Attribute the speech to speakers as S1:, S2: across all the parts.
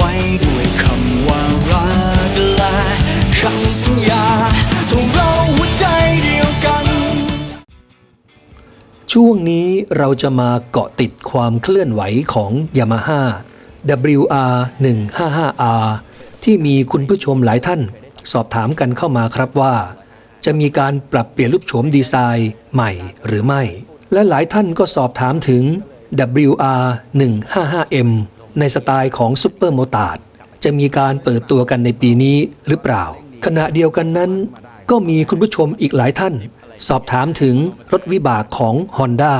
S1: ไว้ด้วยคำว่ารักและคำสัญญาทงเราหัวใจเดียวกัน
S2: ช่วงนี้เราจะมาเกาะติดความเคลื่อนไหวของ Yamaha WR 155R ที่มีคุณผู้ชมหลายท่าน สอบถามกันเข้ามาครับว่า จะมีการปรับเปลี่ยนรูปโฉมดีไซน์ใหม่หรือไม่ และหลายท่านก็สอบถามถึง WR 155M ในสไตล์ของซุปเปอร์โมตาร์ดจะมีการเปิดตัวกันในปีนี้หรือเปล่า ขณะเดียวกันนั้น ก็มีคุณผู้ชมอีกหลายท่าน สอบถามถึงรถวิบากของ Honda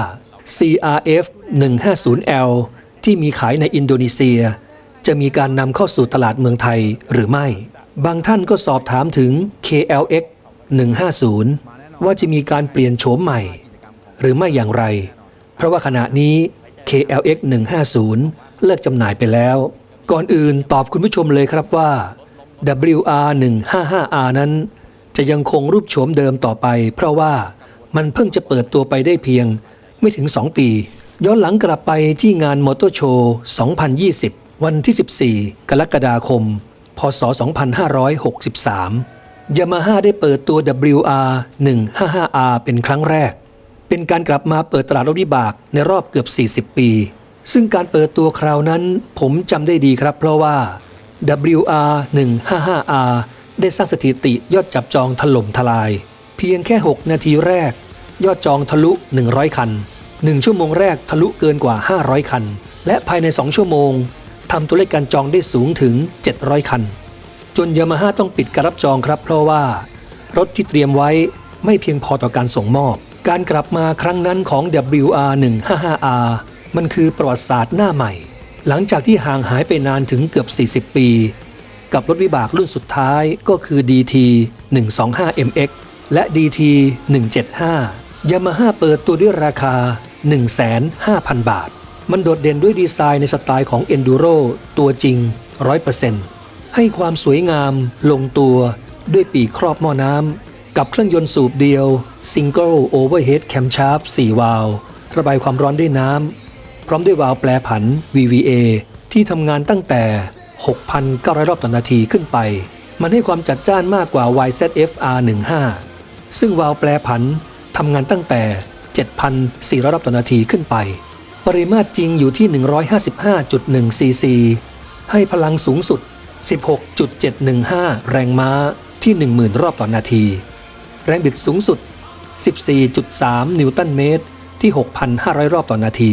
S2: CRF 150L ที่มีขายในอินโดนีเซีย จะมีการนำเข้าสู่ตลาดเมืองไทยหรือไม่ บางท่านก็สอบถามถึง KLX 150 ว่าจะมีการเปลี่ยนโฉมใหม่ หรือไม่อย่างไร เพราะว่าขณะนี้ KLX 150 เลิกจำหน่ายไปแล้ว ก่อนอื่นตอบคุณผู้ชมเลยครับว่า WR 155R นั้นจะยังคงรูปโฉมเดิมต่อไป เพราะว่ามันเพิ่งจะเปิดตัวไปได้เพียงไม่ถึง 2 ปี ย้อนหลังกลับไปที่งานมอเตอร์โชว์ 2020 วันที่ 14 กรกฎาคม พศ 2563ยามาฮ่าได้เปิดตัว WR 155R เป็นครั้งแรก เป็นการกลับมาเปิดตลาดรถวิบากในรอบเกือบ 40 ปี ซึ่งการเปิดตัวคราวนั้นผมจำได้ดีครับ เพราะว่า WR 155R ได้สร้างสถิติยอดจับจองถล่มทลาย เพียงแค่ 6 นาทีแรก ยอดจองทะลุ 100 คัน 1 ชั่วโมงแรกทะลุเกินกว่า 500 คัน และภายใน 2 ชั่วโมงทำตัวเลขการจองได้สูงถึง 700 คัน จนยามาฮ่าต้องปิดการรับจองครับ เพราะว่า รถที่เตรียมไว้ไม่เพียงพอต่อการส่งมอบ การกลับมาครั้งนั้นของ WR 155R มันคือประวัติศาสตร์หน้าใหม่ หลังจากที่ห่างหายไปนานถึงเกือบ 40 ปี กับรถวิบากรุ่นสุดท้ายก็คือ DT 125MX และ DT 175 Yamaha เปิดตัวด้วยราคา 1,500,000 บาท มันโดดเด่นด้วยดีไซน์ในสไตล์ของ Enduro ตัวจริง 100%ให้ความสวยงามลงตัวด้วยปีกครอบหม้อน้ำ กับเครื่องยนต์สูบเดียว Single Overhead Camshaft 4 วาล์วระบายความร้อนด้วยน้ำ พร้อมด้วยวาล์วแปรผัน VVA ที่ทำงานตั้งแต่ 6,900 รอบต่อนาทีขึ้นไป มันให้ความจัดจ้านมากกว่า YZF-R15 ซึ่งวาล์วแปรผันทำงานตั้งแต่ 7,400 รอบต่อนาทีขึ้นไป ปริมาตรจริงอยู่ที่ 155.1ซีซีให้พลังสูงสุด 16.715 แรงม้าที่ 10,000 รอบต่อนาที แรงบิดสูงสุด 14.3 นิวตันเมตร ที่ 6,500 รอบต่อนาที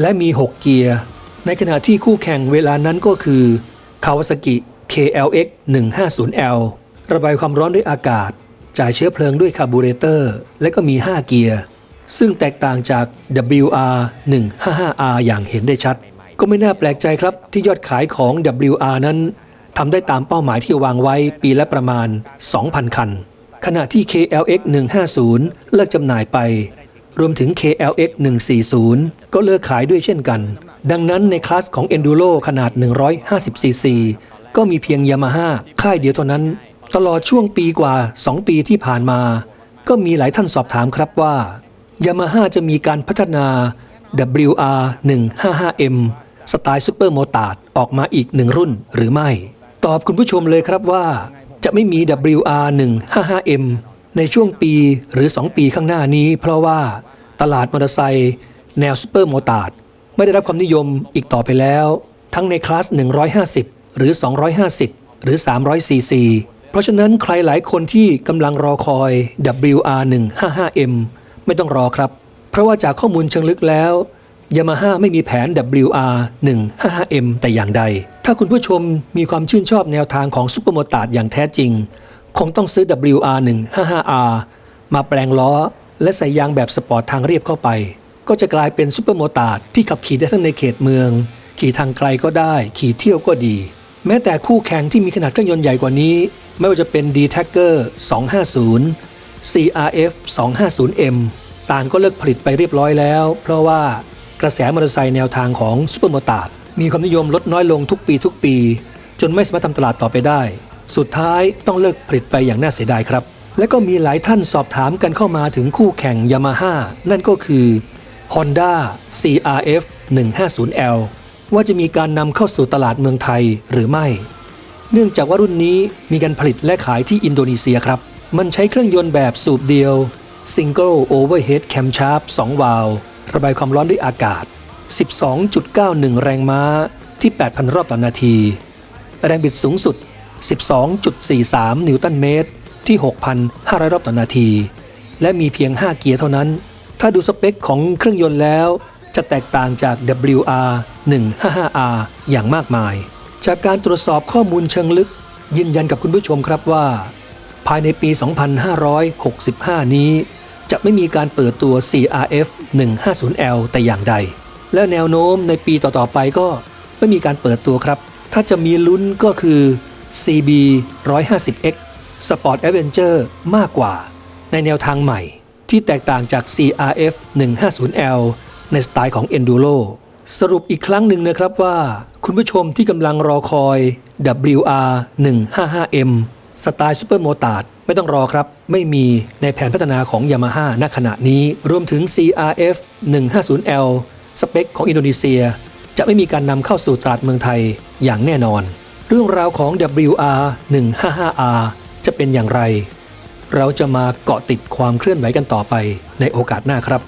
S2: และมี 6 เกียร์ ในขณะที่คู่แข่งเวลานั้นก็คือ Kawasaki KLX 150L ระบายความร้อนด้วยอากาศ จ่ายเชื้อเพลิงด้วยคาร์บูเรเตอร์ และก็มี 5 เกียร์ ซึ่งแตกต่างจาก WR 155R อย่างเห็นได้ชัด ก็ไม่น่าแปลกใจครับที่ยอดขายของ WR นั้นทำได้ตามเป้าหมายที่วางไว้ปีละประมาณ 2,000 คัน ขณะที่ KLX 150 เลิกจำหน่ายไป รวมถึง KLX 140 ก็เลิกขายด้วยเช่นกัน ดังนั้นในคลาสของ Enduro ขนาด 150cc ก็มีเพียง Yamaha ค่ายเดียวเท่านั้น ตลอดช่วงปีกว่า 2 ปีที่ผ่านมา ก็มีหลายท่านสอบถามครับว่า Yamaha จะมีการพัฒนา WR 155M สไตล์ซูเปอร์โมตาร์ดออกมาอีกหนึ่งรุ่นหรือไม่ ตอบคุณผู้ชมเลยครับว่า จะไม่มี WR 155M ในช่วงปีหรือ 2 ปีข้างหน้านี้ เพราะว่าตลาดมอเตอร์ไซค์แนวซูเปอร์โมตาร์ดไม่ได้รับความนิยมอีกต่อไปแล้ว ทั้งในคลาส 150 หรือ 250 หรือ 300 ซีซี เพราะฉะนั้นใครหลายคนที่กำลังรอคอย WR 155M ไม่ต้องรอครับ เพราะว่าจากข้อมูลเชิงลึกแล้ว Yamaha ไม่มีแผน WR 155M แต่อย่างใด ถ้าคุณผู้ชมมีความชื่นชอบแนวทางของซุปเปอร์โมตาร์ดอย่างแท้จริง คงต้องซื้อ WR 155R มาแปลงล้อ และใส่ยางแบบสปอร์ตทางเรียบเข้าไป ก็จะกลายเป็นซุปเปอร์โมตาร์ดที่ขับขี่ได้ทั้งในเขตเมือง ขี่ทางไกลก็ได้ ขี่เที่ยวก็ดี แม้แต่คู่แข่งที่มีขนาดเครื่องยนต์ใหญ่กว่านี้ ไม่ว่าจะเป็น D-Tagger 250 CRF 250M ต่างก็เลิกผลิตไปเรียบร้อยแล้ว เพราะว่ากระแสมอเตอร์ไซค์แนวทางของซูเปอร์โมตาร์ด มีความนิยมลดน้อยลงทุกปีทุกปี จนไม่สามารถทำตลาดต่อไปได้ สุดท้ายต้องเลิกผลิตไปอย่างน่าเสียดายครับ และก็มีหลายท่านสอบถามกันเข้ามาถึงคู่แข่งยามาฮ่านั่นก็คือ Honda CRF 150L ว่าจะมีการนำเข้าสู่ตลาดเมืองไทยหรือไม่ เนื่องจากว่ารุ่นนี้มีการผลิตและขายที่อินโดนีเซียครับ มันใช้เครื่องยนต์แบบสูบเดียว Single Overhead Camshaft 2วาล์วระบายความร้อนด้วยอากาศ 12.91 แรงม้าที่ 8,000 รอบต่อนาที แรงบิดสูงสุด 12.43 นิวตันเมตร ที่ 6,500 รอบต่อนาที และมีเพียง 5 เกียร์เท่านั้น ถ้าดูสเปคของเครื่องยนต์แล้ว จะแตกต่างจาก WR 155R อย่างมากมาย จากการตรวจสอบข้อมูลเชิงลึก ยืนยันกับคุณผู้ชมครับว่า ภายในปี 2565 นี้ จะไม่มีการเปิดตัว CRF 150L แต่อย่างใด และแนวโน้มในปีต่อๆไปก็ไม่มีการเปิดตัวครับ ถ้าจะมีลุ้นก็คือ CB 150X Sport Adventure มากกว่า ในแนวทางใหม่ที่แตกต่างจาก CRF 150L ในสไตล์ของ Enduro สรุปอีกครั้งหนึ่งนะครับว่า คุณผู้ชมที่กำลังรอคอย WR 155M สไตล์ซูเปอร์โมตาร์ดไม่ต้องรอครับ ไม่มีในแผนพัฒนาของ Yamaha ณขณะนี้ รวมถึง CRF 150L สเปคของอินโดนีเซีย จะไม่มีการนำเข้าสู่ตลาดเมืองไทยอย่างแน่นอน เรื่องราวของ WR 155R จะเป็นอย่างไร เราจะมาเกาะติดความเคลื่อนไหวกันต่อไปในโอกาสหน้าครับ